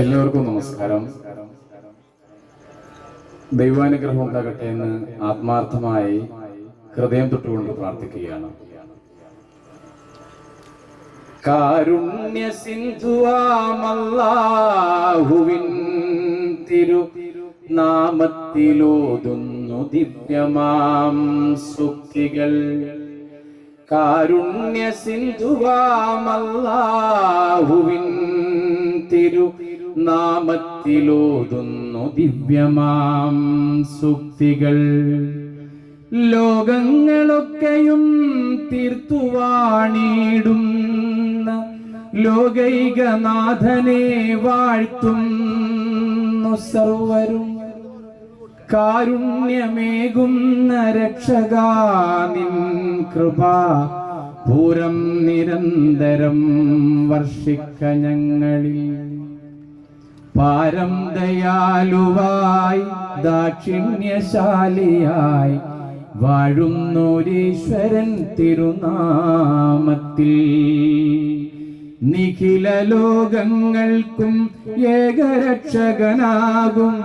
എല്ലാവർക്കും നമസ്കാരം. ദൈവാനുഗ്രഹം ഉണ്ടാകട്ടെ എന്ന് ആത്മാർത്ഥമായി ഹൃദയം തൊട്ടുകൊണ്ട് പ്രാർത്ഥിക്കുകയാണ്. കാരുണ്യ സിന്ധുവാമല്ലാഹുവിൻ തിരു നാമത്തിലോതുന്നു ദിവ്യമാം സുക്തികൾ കാരുണ്യ സിന്ധുവാമല്ലാഹുവിൻ തിരു നാമത്തിലോതുന്നു ദിവ്യമാം സുക്തികൾ. ലോകങ്ങളൊക്കെയും തീർത്തുവാണിടുന്ന ലോകൈകനാഥനെ വാഴ്ത്തുന്നു സർവരും. കാരുണ്യമേകുന്ന രക്ഷകാ നിൻ കൃപ പൂരം നിരന്തരം വർഷിക്ക ഞങ്ങളിൽ. പാരം ദയാലുവായി ദാക്ഷിണ്യശാലിയായി വാഴുന്നോരീശ്വരൻ തിരുനാമത്തിൽ. നിഖില ലോകങ്ങൾക്കും ഏകരക്ഷകനാകും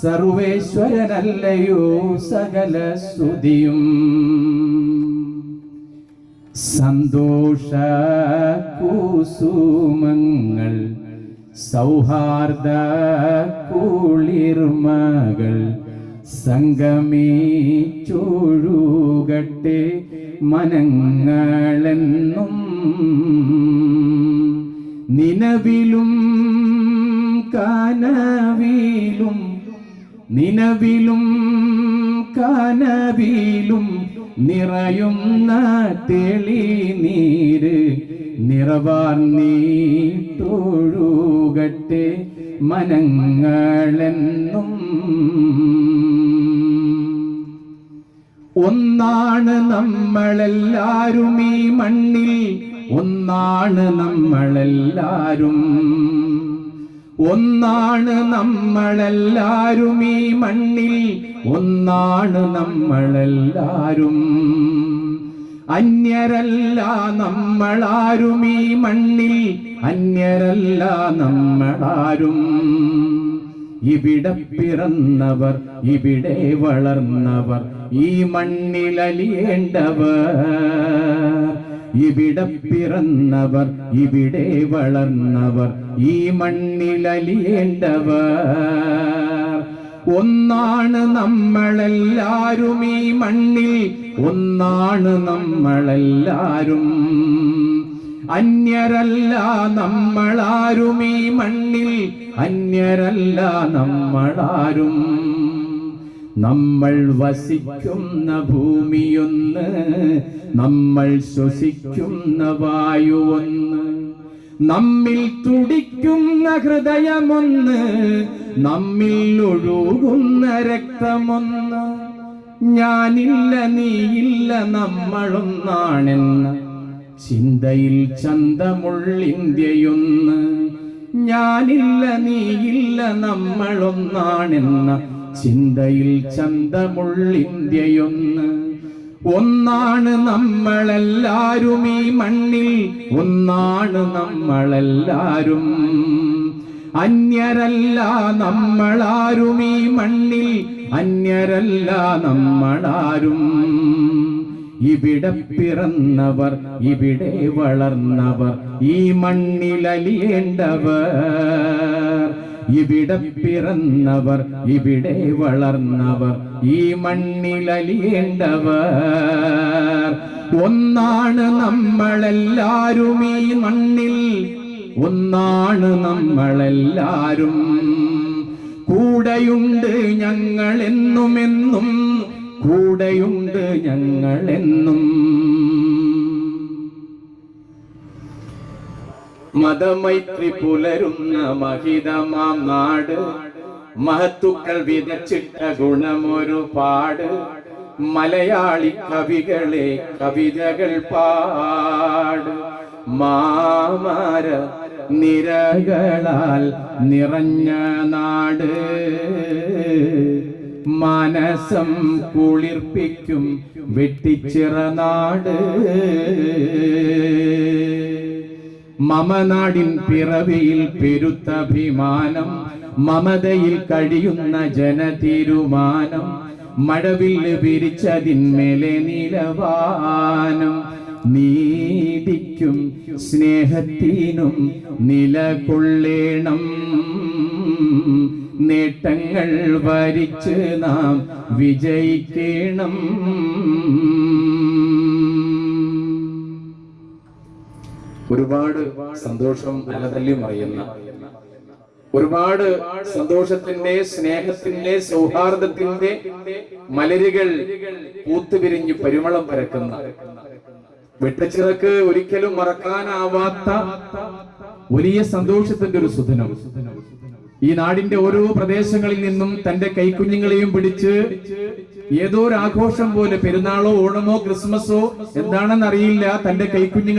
സർവേശ്വരനല്ലയോ സകല സ്തുതിയും. സന്തോഷ കുസുമങ്ങൾ സൗഹാർദ്ദ കുളിർമകൾ സംഗമിച്ചൊഴുകട്ടെ മനങ്ങളെന്നും. നിലവിലും കനവിലും നിലവിലും കനവിലും നിറയുന്ന തെളിനീര് തൊഴുകട്ടെ മനങ്ങളെന്നും. ഒന്നാണ് നമ്മളെല്ലാരും ഈ മണ്ണിൽ ഒന്നാണ് നമ്മളെല്ലാരും. ഒന്നാണ് നമ്മളെല്ലാരും ഈ മണ്ണിൽ ഒന്നാണ് നമ്മളെല്ലാരും. അന്യരല്ല നമ്മളാരും ഈ മണ്ണിൽ അന്യരല്ല നമ്മളാരും. ഇവിടെ പിറന്നവർ ഇവിടെ വളർന്നവർ ഈ മണ്ണിലലിയേണ്ടവർ ഇവിടെ പിറന്നവർ ഇവിടെ വളർന്നവർ ഈ മണ്ണിലലിയേണ്ടവർ ഒന്നാണ് നമ്മളെല്ലാരും ഈ മണ്ണിൽ ഒന്നാണ് നമ്മളെല്ലാരും. അന്യരല്ല നമ്മളാരും ഈ മണ്ണിൽ അന്യരല്ല നമ്മളാരും. നമ്മൾ വസിക്കുന്ന ഭൂമിയൊന്ന് നമ്മൾ ശ്വസിക്കുന്ന വായു ഒന്ന് നമ്മിൽ തുടിക്കുന്ന ഹൃദയമൊന്ന് നമ്മിൽ ഒഴുകുന്ന രക്തമൊന്ന്. ഞാനില്ല നീയില്ല നമ്മളൊന്നാണെന്ന്. ചിന്തയിൽ ചന്തമുള്ളിന്ത്യയൊന്ന് ഞാനില്ല നീയില്ല നമ്മളൊന്നാണെന്ന. ചിന്തയിൽ ചന്തമുള്ളിന്ത്യയൊന്ന് ഒന്നാണ് നമ്മളെല്ലാരും ഈ മണ്ണിൽ ഒന്നാണ് നമ്മളെല്ലാരും. അന്യരല്ല നമ്മളാരും ഈ മണ്ണിൽ അന്യരല്ല നമ്മളാരും. ഇവിടെ പിറന്നവർ ഇവിടെ വളർന്നവർ ഈ മണ്ണിലലിയേണ്ടവർ. ഇവിടെ പിറന്നവർ ഇവിടെ വളർന്നവർ ഈ മണ്ണിലലിയേണ്ടവർ. ഒന്നാണ് നമ്മളെല്ലാരും ഈ മണ്ണിൽ ഒന്നാണ് നമ്മളെല്ലാരും. കൂടെയുണ്ട് ഞങ്ങളെന്നുമെന്നും കൂടെയുണ്ട് ഞങ്ങളെന്നും. മതമൈത്രി പുലരുന്ന മഹിതമാം നാട്. മഹത്തുക്കൾ വിതച്ചിട്ട ഗുണമൊരു പാട്. മലയാളി കവികളെ കവിതകൾ പാട്. മാമാര നിരകളാൽ നിറഞ്ഞ നാട്. മനസം കുളിർപ്പിക്കും വെട്ടിച്ചിറ നാട്. മമനാടിൻ പിറവിയിൽ പെരുത്തഭിമാനം മമതയിൽ കഴിയുന്ന ജനതീരുമാനം മടവിൽ വിരിച്ചതിന്മേലെ നിലവാനം. നീതിക്കും സ്നേഹത്തിനും നിലകൊള്ളേണം. നേട്ടങ്ങൾ വരിച്ച് നാം വിജയിക്കണം. ഒരുപാട് സന്തോഷം അലതല്യം അറിയുന്ന ഒരുപാട് സന്തോഷത്തിന്റെ സ്നേഹത്തിന്റെ സൗഹാർദ്ദത്തിന്റെ മലരുകൾ പൂത്തുപിരിഞ്ഞ് പരിമളം പരക്കുന്ന. വെട്ടച്ചിറക്ക് ഒരിക്കലും മറക്കാനാവാത്ത വലിയ സന്തോഷത്തിന്റെ ഒരു സുധനം ഈ നാടിന്റെ ഓരോ പ്രദേശങ്ങളിൽ നിന്നും തന്റെ കൈക്കുഞ്ഞുങ്ങളെയും പിടിച്ച് ഏതോ ഒരു ആഘോഷം പോലെ പെരുന്നാളോ ഓണമോ ക്രിസ്മസോ എന്താണെന്ന് അറിയില്ല തന്റെ കൈക്കുഞ്ഞുങ്ങൾ